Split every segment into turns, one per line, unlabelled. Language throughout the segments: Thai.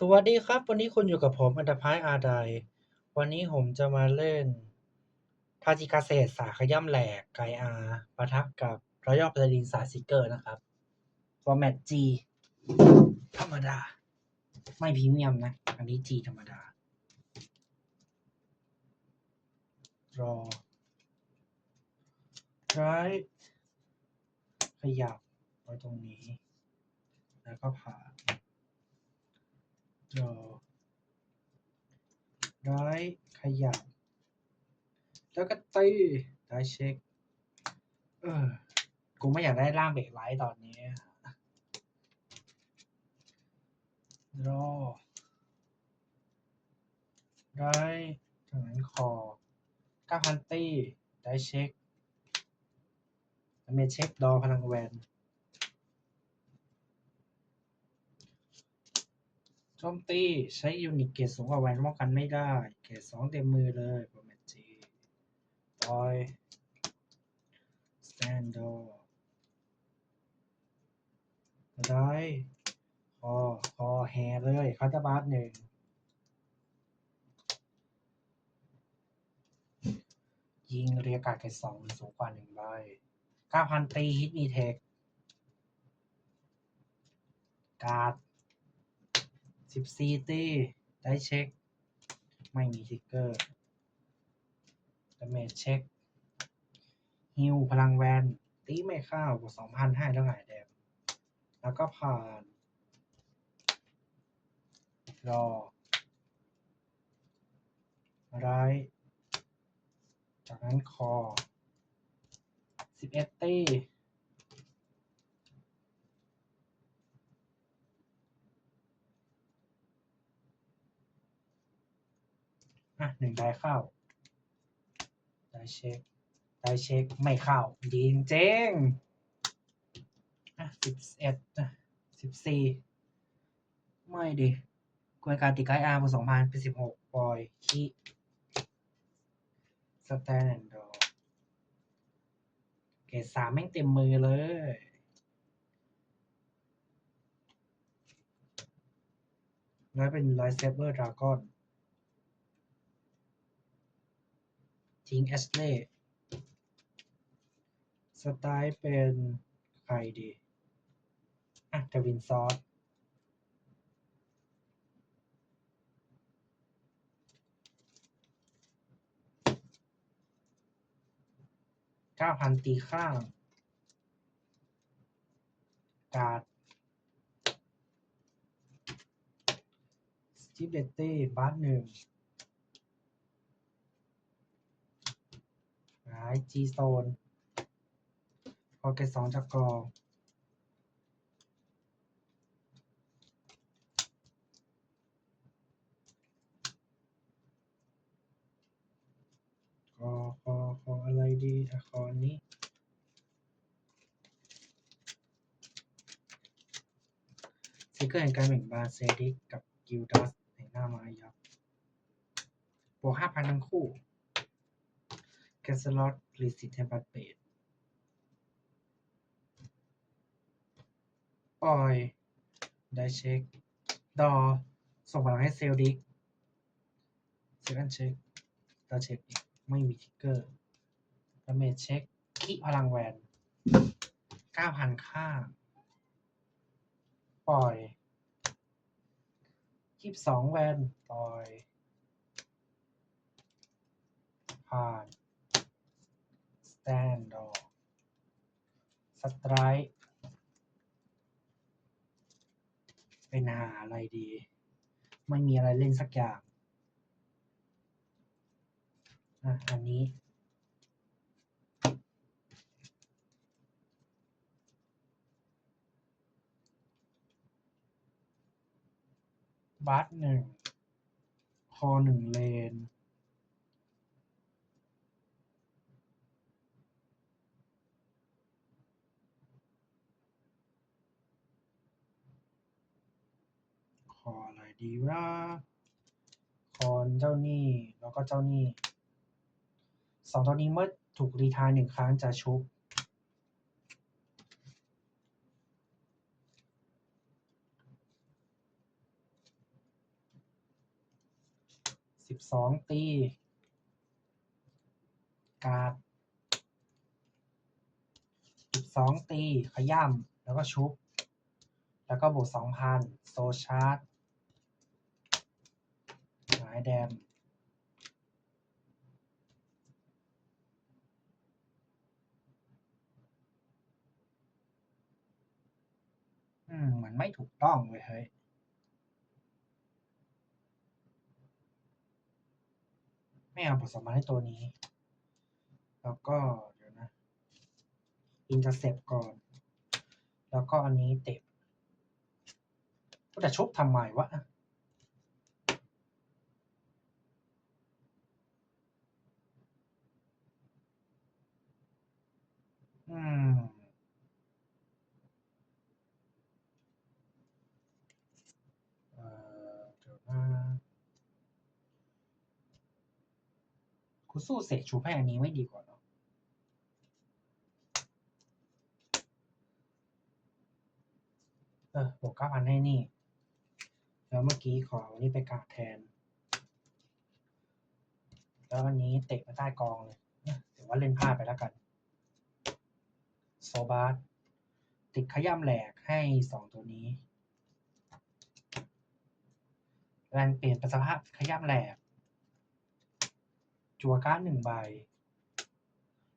สวัสดีครับ วันนี้คุณอยู่กับผมอันดาพายอาไดวันนี้ผมจะมาเล่น ทาจิกาเศษสาขย่ำแหลกไกอาปะทะกับรอยัลพาดินสาซิเกอร์นะครับฟอร์แมต G ธรรมดา ไม่พรีเมียมนะ อันนี้ G ธรรมดารอไรขยับไว้ตรงนี้ แล้วก็ผ่าน รอร้าย ขยับ แล้วก็ตีได้เช็ค เออ กูไม่อยากได้ร่างเบรกไลท์ตอนนี้รอร้ายจากนั้นคอก้าพันตีได้เช็คเมเช็ค ดอพลังแวน โจมตีใช้ยูนิตเกรดสูงกว่าแวนป้องกันไม่ได้ เกรดสองเต็มมือเลยโปรแมจีบอยสแตนดอร์ได้คอคอแฮเลยคาตาบาร์หนึ่งยิงเรียกการเกรดสองสูงกว่าหนึ่งใบเก้าพันตีฮิตมีเทคการ์ด สิบสี่ตีได้เช็ค ไม่มีทิกเกอร์ดาเมจเช็คฮิวพลังแวนตีไม่เข้าวบวกสองพันให้แล้วหายแดมแล้วก็ผ่านรอไรจากนั้นคอสิบเอ็ดตี อะหนึ่งได้เข้า ได้เช็ค ได้เช็คไม่เข้าดีจริงอะสิบเอ็ดอะสิบสี่ไม่ดิกวยการติดไกด์อาร์บวกสองพันเป็นสิบหกปอยคีสแตนแอนด์ดอเกรดสามแม่งเต็มมือเลยแล้วเป็นไลท์เซเบอร์ดราก้อน ทิ้งแอสเล่สไตล์เป็นใครดีอะทวินซอสเก้าพันตีข้าง การ์ดสติปเดตตี้บาร์หนึ่งาย G โซนพอเกตสองจากกรองคอคอคออะไรดีอะคอนี้ ซิกเกอร์แห่งการแบ่งบานเซดิกกับกิลดัสในหน้าไม้ยับบวกห้าพันทั้งคู่ แกสลอตรีสิทเทมปัตเปดปล่อย ได้เช็ค ดอ ส่งพลังให้เซลดิกเซคันเช็คดอเช็คอีก ไม่มีทิกเกอร์ดาเมจเช็คคีพลังแวนเก้าพันค่า ปล่อยยี่สิบสองแวน ปล่อย ผ่าน แตนดอร์สไตร์เป็นหาอะไรดี ไม่มีอะไรเล่นสักอย่างอะอันนี้บาสหนึ่ง คอหนึ่งเลน ค ดีว่าคอนเจ้าหนี้แล้วก็เจ้าหนี้สองตัวนี้เมื่อถูกรีทายหนึ่งครั้งจะชุบสิบสองตีกาดสิบสองตีขย่ำแล้วก็ชุบ แล้วก็บวกสองพันโซชาร์จหงายแดมอืมมือนไม่ถูกต้องเลยเฮ้ยไม่เอาผสมมาให้ตัวนี้ แล้วก็เดี๋ยวนะอินเตอร์เซปก่อน แล้วก็อันนี้เต็บก็จะชบทำไมวะ อืม เอ่อเดี๋ยวนะคุณสู้เสกชูให้อันนี้ไม่ดีกว่าเนาะเออบวกเก้าพันให้นี่ แล้วเมื่อกี้ขอเอานี่ไปกาดแทน แล้วอันนี้เตะมาใต้กองเลยเดี๋ยวว่าเล่นพลาดไปแล้วกัน โซบาสติดขย้ำแหลกให้สองตัวนี้แรงเปลี่ยนเป็นสภาพขย้ำแหลก จัวการ์ดหนึ่งใบ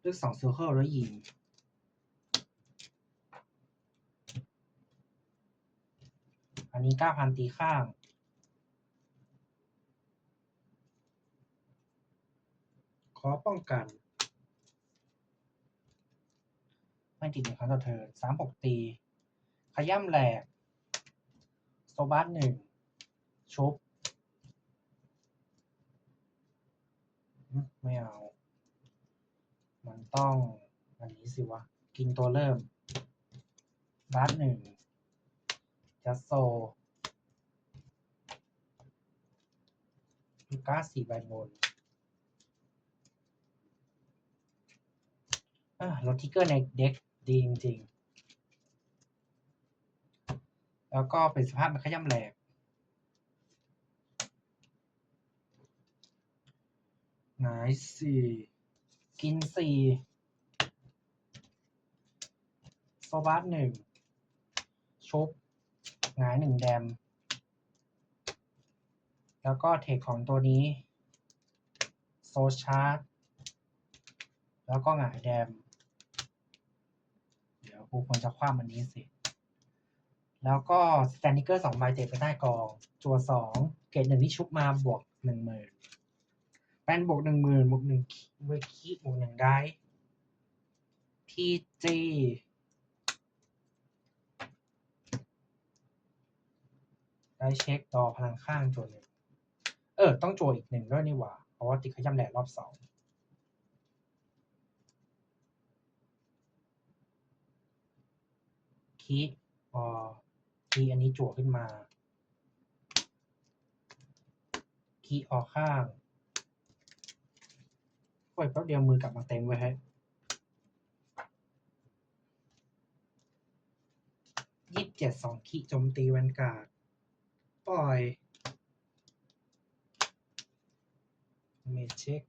เลือกสองเซอร์เคิลแล้วยิงอันนี้เก้าพันตีข้างขอป้องกัน ไม่ติดหนึ่งครั้งต่อเทิร์นสามหกตี ขย่ำแหลกโซบัสหนึ่ง ชุบ ไม่เอา มันต้อง อันนี้สิวะ กินตัวเริ่มบาสหนึ่ง จัสโซลูก้าสี่ใบบนอะลดทิกเกอร์ในเด็ก ดีจริง ๆ แล้วก็เป็นสภาพมันขย่ำแหลก หงายสี่ กินสี่โซบาสหนึ่ง ชุบ หงายหนึ่งแดม แล้วก็เทคของตัวนี้ โซชาร์แล้วก็หงายแดม กูควรจะคว้ามันนี้สิ แล้วก็สแตนนิเกอร์สองใบเตะไปใต้กอง จัวสองเกรดหนึ่งที่ชุบมาบวกหนึ่งหมื่นแปนบวกหนึ่งหมื่นบวกหนึ่งเวคีบวกหนึ่งได้พีจีได้เช็คต่อพลังข้างจวหนึ่งเออ ต้องจวอีกหนึ่งด้วยนี่หว่า เพราะว่าติดขย้ำแหลรอบสอง คีพอคีอันนี้จั่วขึ้นมา คีออกข้างปล่อยแป๊บเดียวมือกลับมาเต็มไว้ให้ยี่สิบเจ็ดสองขีโจมตีแวนการ์ดปล่อยเมเช็ค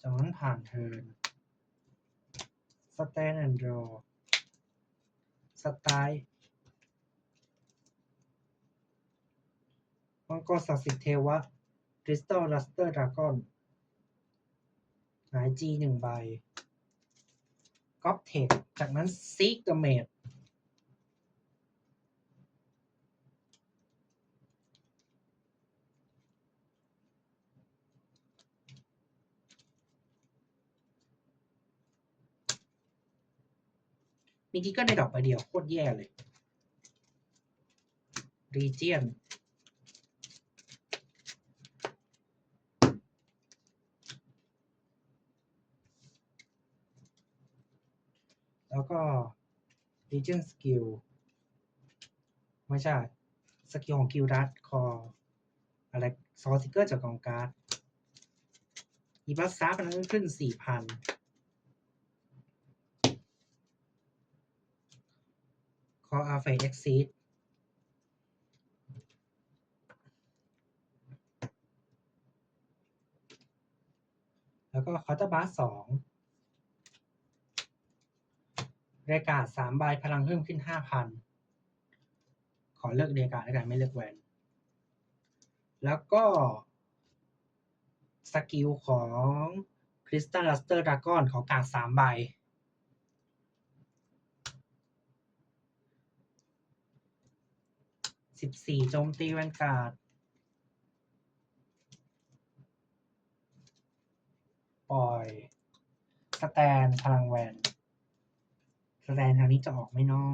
จากนั้นผ่านเทิร์น สแตนแอนด์รอสไตล์มังกรศักดิ์สิทธิ์เทวะคริสตัลลัสเตอร์ดราก้อนหายจีหนึ่งใบก๊อปเทคจากนั้นซีกเดเมด มีทิกกอร์ในดอกใบเดียวโคตรแย่เลยรีเจียนแล้วก็ Legion Skill ไม่ใช่ สกิลของกิลดัตคออะไรซอสติกเกอร์จากกองการ์ดอีบัสซาร์พนันขึ้นสี่พัน call alpha exit แล้วก็คอร์ตบาสสองเรกาสามใบพลังเพิ่มขึ้นห้าพัน ขอเลิกเรกาแล้วกันไม่เลือกแวน แล้วก็สกิลของคริสตัลลัสเตอร์ดากอนขอกาดสามใบ สิบสี่โจมตีแวนการ์ดปล่อยสแตนพลังแวนสแตนทางนี้จะออกไม่นอ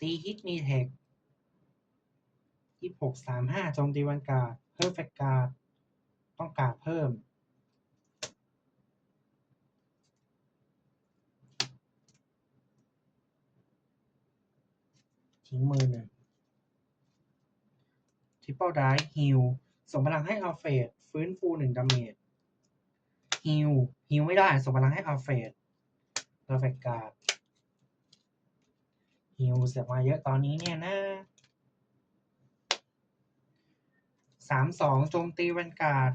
ตีฮิตมีเทคยี่หกสามห้าโจมตีแวันการ์ดเพิ่มแฟกการ์ดต้องการดเพิ่ม ทิ้งมือหนึ่งทริปเปิลไดฮิลส่งพลังให้อัลเฟดฟื้นฟูหนึ่งดาเมจฮิลฮิลไม่ได้ส่งพลังให้อัลเฟดเร์เฟกการ์ดฮิลเสียมาเยอะตอนนี้เนี่ยนะสามสองโจมตีแวนการ์ด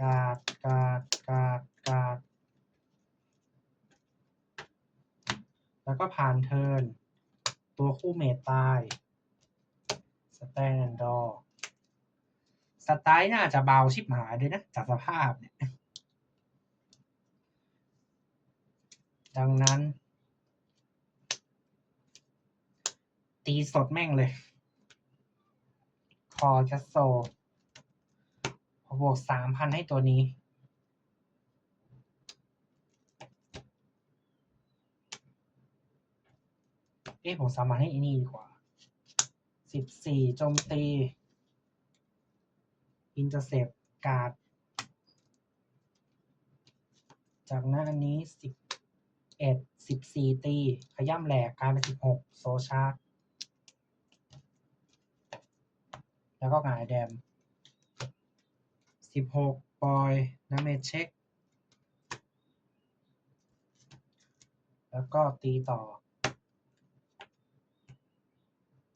การ์ดการ์ดการ์ดการ์ดแล้วก็ผ่านเทิร์น คู่เมตตายสแตนดอร์สไตล์น่าจะเบาชิบหายเลยนะจากสภาพเนี่ย ดังนั้น ตีสดแม่งเลย คอแคสโซพอบวกสามพันให้ตัวนี้ เอ๊ะผมสามารถให้อันนี้ดีกว่าสิบสี่โจมตีอินเตอร์เซปการ์ดจากนั้นอันนี้สิบเอ็ดสิบสี่ตีขย่ำแหลกกลายเป็นสิบหกโซชาร์จแล้วก็หงายแดมสิบหกปอยน้ำเมจเช็ค แล้วก็ตีต่อ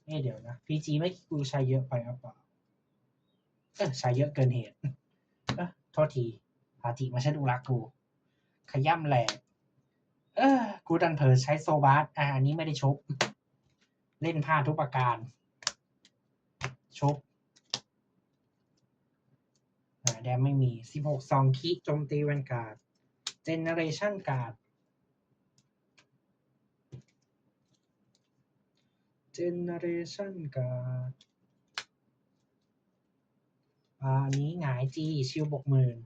เอ๊ะเดี๋ยวนะ PG ไม่กูใช้เยอะไปหรือเปล่าเออใช้เยอะเกินเหตุเออโทษทีอาจิมาใช้ดูรักกูขย่ำแหลกเออกูดันเผลอใช้โซบาสอ่าอันนี้ไม่ได้ชบเล่นพลาดทุกประการชบแดมไม่มี 16 ซองคิโจมตีแวนการ์ดเจเนเรชันการ์ด เจเนเรชันการ์ดอันนี้หงายจีชิวบกหมื่น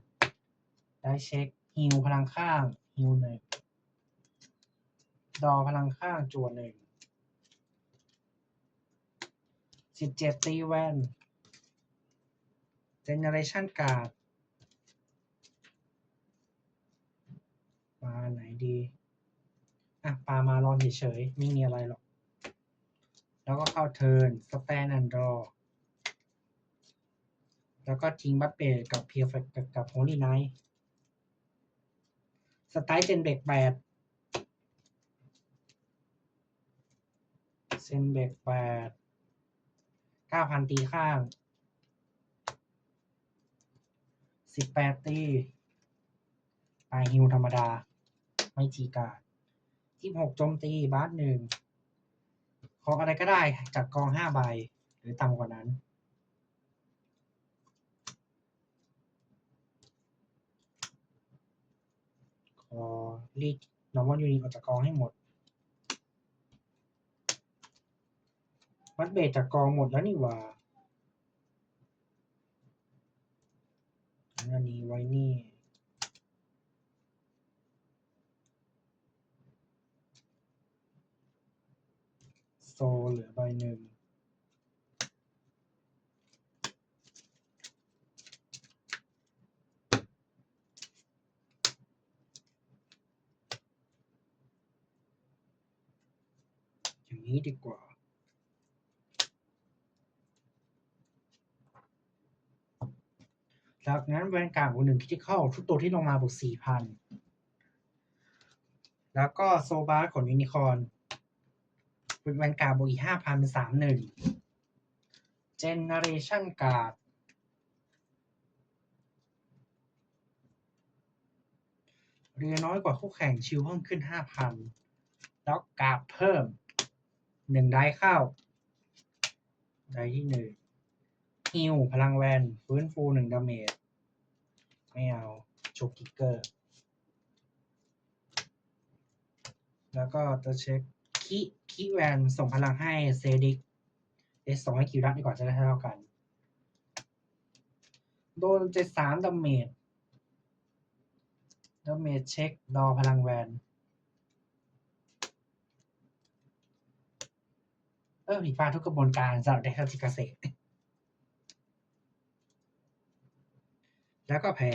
ได้เช็คฮิวพลังข้างฮิวหนึ่งดอพลังข้างจวนหนึ่งสิบเจ็ดตีแวนเจเนเรชันการ์ดมาไหนดี อะปลามารอนเฉยๆไม่มีอะไรหรอก แล้วก็เข้าเทิร์นสแตนแอนด์รอแล้วก็ทิ้งบัตเบดกับเพียร์กับกับโฮลี่ไนท์สไตล์เจนเบกแปดเซนเบกแปดเก้าพันตีข้างสิบแปดตีปลายฮิวธรรมดา ไม่จีการ์ดที่หกโจมตีบาสหนึ่ง ขออะไรก็ได้จากกองห้าใบหรือต่ำกว่านั้น ขอรีดนอร์มอลยูนิออกจากกองให้หมด วัดเบสจากกองหมดแล้วนี่ว่าอันนี้ไว้นี่ โซเหลือใบหนึ่งอย่างนี้ดีกว่าจากนั้นแวนการ์ดบวกหนึ่งคิดเข้าทุกตัวที่ลงมาบวกสี่พัน แล้วก็โซบาร์ของยูนิคอร์น วิกแวนการ์บวกอีกห้าพันเป็นสามหนึ่งเจเนเรชั่นการ์ดเรือน้อยกว่าคู่แข่งชิวเพิ่มขึ้นห้าพันแล้วกาบเพิ่มหนึ่งได้เข้า ได้ที่หนึ่งฮิวพลังแวนฟื้นฟูหนึ่งดาเมจไม่เอาโชกิเกอร์ แล้วก็จะเช็ค คิคิแวนส่งพลังให้เซดิกเอสส่งให้คิวรัตดีกว่าจะได้เท่ากัน โดนเจ็ดสามดาเมจดาเมจเช็คดอพลังแวน เออผิดพลาดทุกกระบวนการสำหรับเด็กทาจิเกษตรแล้วก็แพ้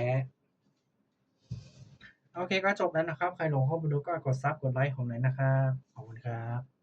โอเคก็จบแล้วนะครับ ใครหลงเข้ามาดูก็กดซับกดไลค์ผมหน่อยนะครับ ขอบคุณครับ